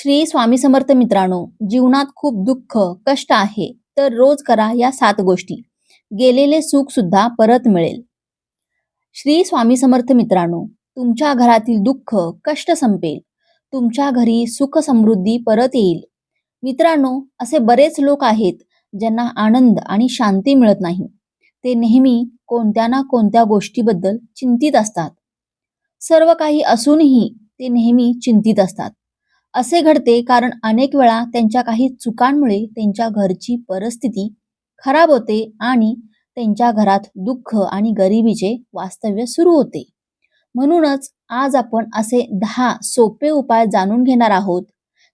श्री स्वामी समर्थ मित्रांनो जीवनात खूप दुःख कष्ट आहे तर रोज करा या सात गोष्टी. गेलेले सुख सुद्धा परत मिळेल. श्री स्वामी समर्थ मित्रांनो तुमच्या घरातील दुःख कष्ट संपेल. तुमच्या घरी सुख समृद्धी परत येईल. मित्रांनो असे बरेच लोक आहेत ज्यांना आनंद आणि शांती मिळत नाही. ते नेहमी कोणत्या ना कोणत्या गोष्टीबद्दल चिंतित असतात. सर्व काही असूनही ते नेहमी चिंतित असतात. असे घडते कारण अनेक वेळा त्यांच्या काही चुकांमुळे त्यांच्या घरची परिस्थिती खराब होते आणि त्यांच्या घरात दुःख आणि गरिबीचे वास्तव्य सुरू होते. म्हणूनच आज आपण असे दहा सोपे उपाय जाणून घेणार आहोत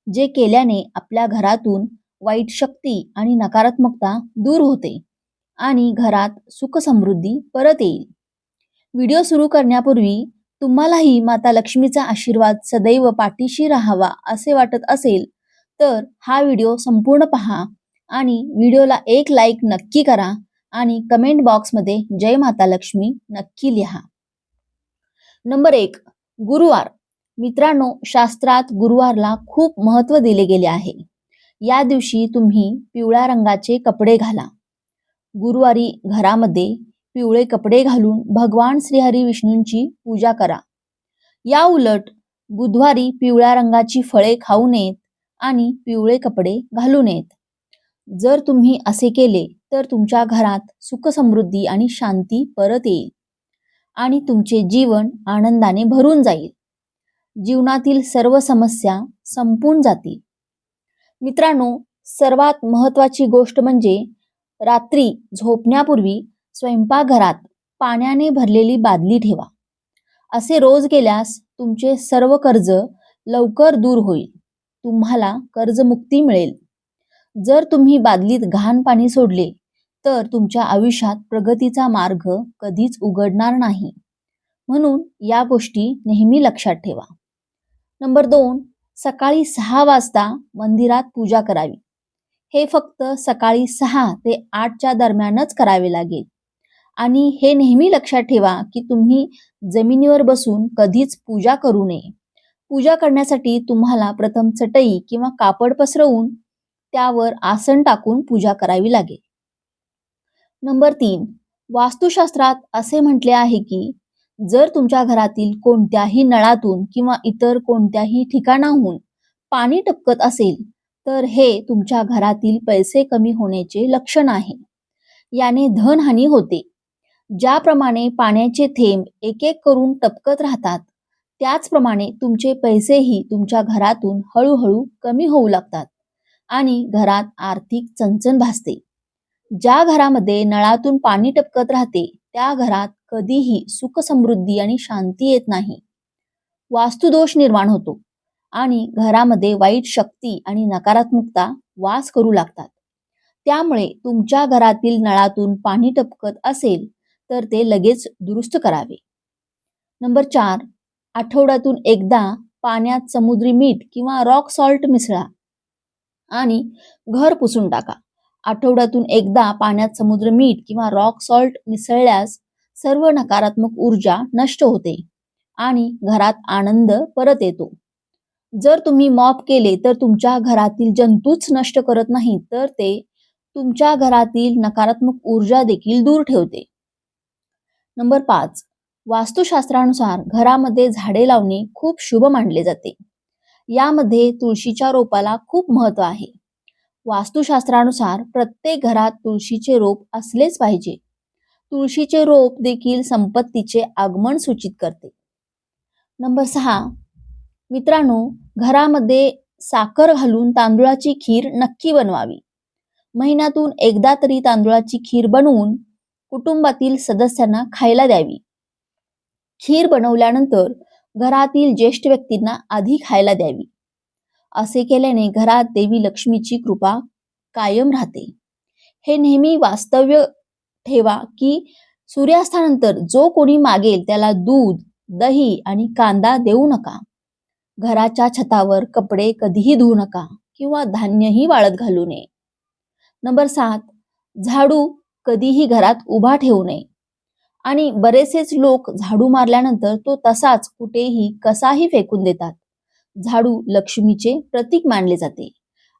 जे केल्याने आपल्या घरातून वाईट शक्ती आणि नकारात्मकता दूर होते आणि घरात सुख समृद्धी परत येईल. व्हिडिओ सुरू करण्यापूर्वी तुम्हालाही माता लक्ष्मीचा आशीर्वाद सदैव पाठीशी राहावा असे वाटत असेल तर हा व्हिडिओ संपूर्ण पहा आणि व्हिडिओला एक लाईक नक्की करा आणि कमेंट बॉक्समध्ये जय माता लक्ष्मी नक्की लिहा. नंबर एक गुरुवार. मित्रांनो शास्त्रात गुरुवारला खूप महत्त्व दिले गेले आहे. या दिवशी तुम्ही पिवळ्या रंगाचे कपडे घाला. गुरुवारी घरामध्ये पिवळे कपडे घालून भगवान श्रीहरी विष्णूंची पूजा करा. या उलट बुधवारी पिवळ्या रंगाची फळे खाऊ नयेत आणि पिवळे कपडे घालू नयेत. जर तुम्ही असे केले तर तुमच्या घरात सुख समृद्धी आणि शांती परत येईल आणि तुमचे जीवन आनंदाने भरून जाईल. जीवनातील सर्व समस्या संपून जातील. मित्रांनो सर्वात महत्वाची गोष्ट म्हणजे रात्री झोपण्यापूर्वी स्वयंपाकघरात पाण्याने भरलेली बादली ठेवा. असे रोज केल्यास तुमचे सर्व कर्ज लवकर दूर होईल. तुम्हाला कर्जमुक्ती मिळेल. जर तुम्ही बादलीत घाण पाणी सोडले तर तुमच्या आयुष्यात प्रगतीचा मार्ग कधीच उघडणार नाही. म्हणून या गोष्टी नेहमी लक्षात ठेवा. नंबर दोन सकाळी सहा वाजता मंदिरात पूजा करावी. हे फक्त सकाळी सहा ते आठच्या दरम्यानच करावे लागेल. आणि हे नेहमी लक्षात ठेवा की तुम्ही जमिनीवर बसून कधीच पूजा करू नये. पूजा करण्यासाठी तुम्हाला प्रथम चटई किंवा कापड पसरवून त्यावर आसन टाकून पूजा करावी लागेल. नंबर तीन वास्तुशास्त्रात असे म्हटले आहे की जर तुमच्या घरातील कोणत्याही नळातून किंवा इतर कोणत्याही ठिकाणाहून पाणी टपकत असेल तर हे तुमच्या घरातील पैसे कमी होण्याचे लक्षण आहे. याने धनहानी होते. ज्याप्रमाणे पाण्याचे थेंब एक एक करून टपकत राहतात त्याचप्रमाणे तुमचे पैसेही तुमच्या घरातून हळूहळू कमी होऊ लागतात आणि घरात आर्थिक चणचण भासते. ज्या घरामध्ये नळातून पाणी टपकत राहते त्या घरात कधीही सुख समृद्धी आणि शांती येत नाही. वास्तुदोष निर्माण होतो आणि घरामध्ये वाईट शक्ती आणि नकारात्मकता वास करू लागतात. त्यामुळे तुमच्या घरातील नळातून पाणी टपकत असेल तर ते लगेच दुरुस्त करावे. नंबर चार आठवड्यातून एकदा पाण्यात समुद्री मीठ किंवा रॉक सॉल्ट मिसळा आणि घर पुसून टाका. आठवड्यातून एकदा पाण्यात समुद्र मीठ किंवा रॉक सॉल्ट मिसळल्यास सर्व नकारात्मक ऊर्जा नष्ट होते आणि घरात आनंद परत येतो. जर तुम्ही मॉप केले तर तुमच्या घरातील जंतूच नष्ट करत नाही तर ते तुमच्या घरातील नकारात्मक ऊर्जा देखील दूर ठेवते. नंबर पाच. वास्तुशास्त्रानुसार घरामध्ये झाडे लावणे खूप शुभ मानले जाते. यामध्ये तुळशीच्या रोपाला खूप महत्त्व आहे. वास्तुशास्त्रानुसार प्रत्येक घरात तुळशीचे रोप असलेच पाहिजे. तुळशीचे रोप देखील संपत्तीचे आगमन सूचित करते. नंबर सहा. मित्रांनो घरामध्ये साखर घालून तांदुळाची खीर नक्की बनवावी. महिन्यातून एकदा तरी तांदुळाची खीर बनवून कुटुंबातील सदस्यांना खायला द्यावी. खीर बनवल्यानंतर घरातील ज्येष्ठ व्यक्तींना आधी खायला द्यावी. असे केल्याने घरात देवी लक्ष्मीची कृपा कायम राहते. हे नेहमी वास्तव्य ठेवा की सूर्यास्तानंतर जो कोणी मागेल त्याला दूध दही आणि कांदा देऊ नका. घराच्या छतावर कपडे कधीही धुवू नका किंवा धान्यही वाळत घालू नये. नंबर सात झाडू कधीही घरात उभा ठेवू नये. आणि बरेचसेच लोक झाडू मारल्यानंतर तो तसाच कुठेही कसाही फेकून देतात. झाडू लक्ष्मीचे प्रतीक मानले जाते.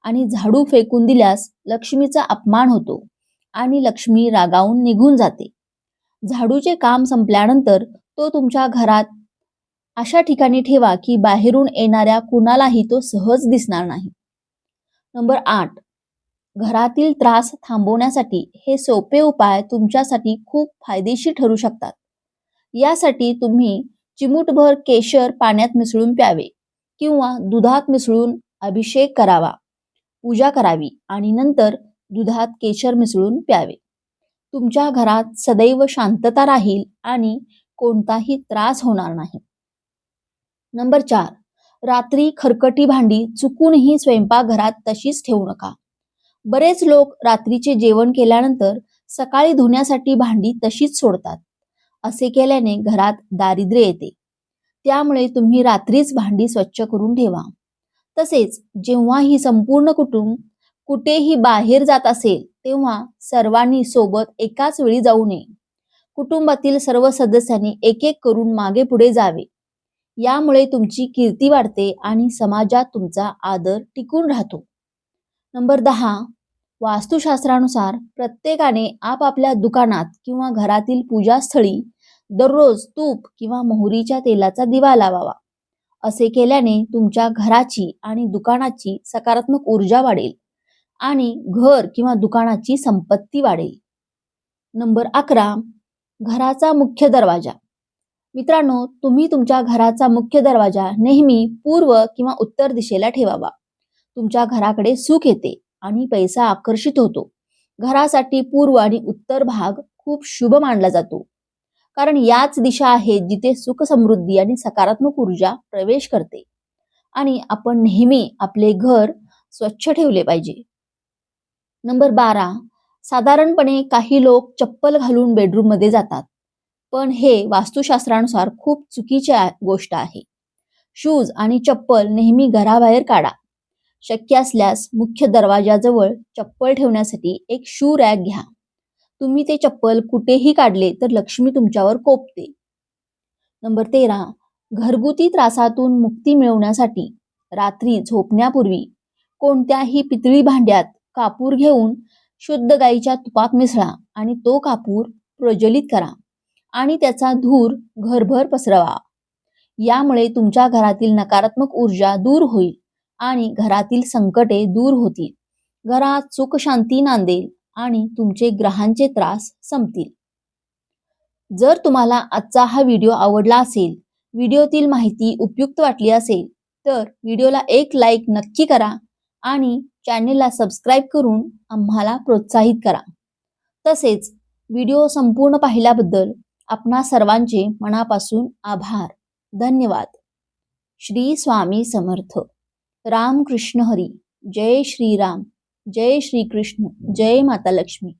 आणि झाडू फेकून दिल्यास लक्ष्मीचा अपमान होतो आणि लक्ष्मी रागावून निघून जाते. झाडूचे काम संपल्यानंतर तो तुमच्या घरात अशा ठिकाणी ठेवा की बाहेरून येणाऱ्या कुणालाही तो सहज दिसणार नाही. नंबर आठ. घरातील त्रास थांबवण्यासाठी हे सोपे उपाय तुमच्यासाठी खूप फायदेशीर ठरू शकतात. यासाठी तुम्ही चिमूटभर केशर पाण्यात मिसळून प्यावे किंवा दुधात मिसळून अभिषेक करावा पूजा करावी आणि नंतर दुधात केशर मिसळून प्यावे. तुमच्या घरात सदैव शांतता राहील आणि कोणताही त्रास होणार नाही. नंबर चार रात्री खरकटी भांडी चुकूनही स्वयंपाकघरात तशीच ठेवू नका. बरेच लोक रात्रीचे जेवण केल्यानंतर सकाळी धुण्यासाठी भांडी तशीच सोडतात. असे केल्याने घरात दारिद्र्य येते. त्यामुळे तुम्ही रात्रीच भांडी स्वच्छ करून ठेवा. तसेच जेव्हा ही संपूर्ण कुटुंब कुठेही बाहेर जात असेल तेव्हा सर्वांनी सोबत एकाच वेळी जाऊ नये. कुटुंबातील सर्व सदस्यांनी एक एक करून मागे पुढे जावे. यामुळे तुमची कीर्ती वाढते आणि समाजात तुमचा आदर टिकून राहतो. नंबर दहा. वास्तुशास्त्रानुसार प्रत्येकाने आपापल्या दुकानात किंवा घरातील पूजास्थळी दररोज तूप किंवा मोहरीच्या तेलाचा दिवा लावावा. असे केल्याने तुमच्या घराची आणि दुकानाची सकारात्मक ऊर्जा वाढेल आणि घर किंवा दुकानाची संपत्ती वाढेल. नंबर अकरा घराचा मुख्य दरवाजा. मित्रांनो तुम्ही तुमच्या घराचा मुख्य दरवाजा नेहमी पूर्व किंवा उत्तर दिशेला ठेवावा. तुमच्या घराकडे सुख येते. आणि पैसा आकर्षित होतो. घरासाठी पूर्व आणि उत्तर भाग खूप शुभ मानला जातो. कारण याच दिशा आहेत जिथे सुख समृद्धी आणि सकारात्मक ऊर्जा प्रवेश करते. आणि आपण नेहमी आपले घर स्वच्छ ठेवले पाहिजे. नंबर बारा. साधारणपणे काही लोक चप्पल घालून बेडरूममध्ये जातात. पण हे वास्तुशास्त्रानुसार खूप चुकीची गोष्ट आहे. शूज आणि चप्पल नेहमी घराबाहेर काढा. शक्य असल्यास मुख्य दरवाजाजवळ चप्पल ठेवण्यासाठी एक शू रॅक घ्या. तुम्ही ते चप्पल कुठेही काढले तर लक्ष्मी तुमच्यावर कोपते. नंबर तेरा. घरगुती त्रासातून मुक्ती मिळवण्यासाठी रात्री झोपण्यापूर्वी कोणत्याही पितळी भांड्यात कापूर घेऊन शुद्ध गाईच्या तुपात मिसळा आणि तो कापूर प्रज्वलित करा आणि त्याचा धूर घरभर पसरवा. यामुळे तुमच्या घरातील नकारात्मक ऊर्जा दूर होईल. आणि घरातील संकटे दूर होतील. घरात सुख शांती नांदेल आणि तुमचे ग्रहांचे त्रास संपतील. जर तुम्हाला आजचा हा व्हिडिओ आवडला असेल व्हिडिओतील माहिती उपयुक्त वाटली असेल तर व्हिडिओला एक लाईक नक्की करा आणि चॅनेलला सबस्क्राईब करून आम्हाला प्रोत्साहित करा. तसेच व्हिडिओ संपूर्ण पाहिल्याबद्दल आपणा सर्वांचे मनापासून आभार. धन्यवाद. श्री स्वामी समर्थ. राम कृष्ण हरी जय श्रीराम जय श्रीकृष्ण जय माता लक्ष्मी.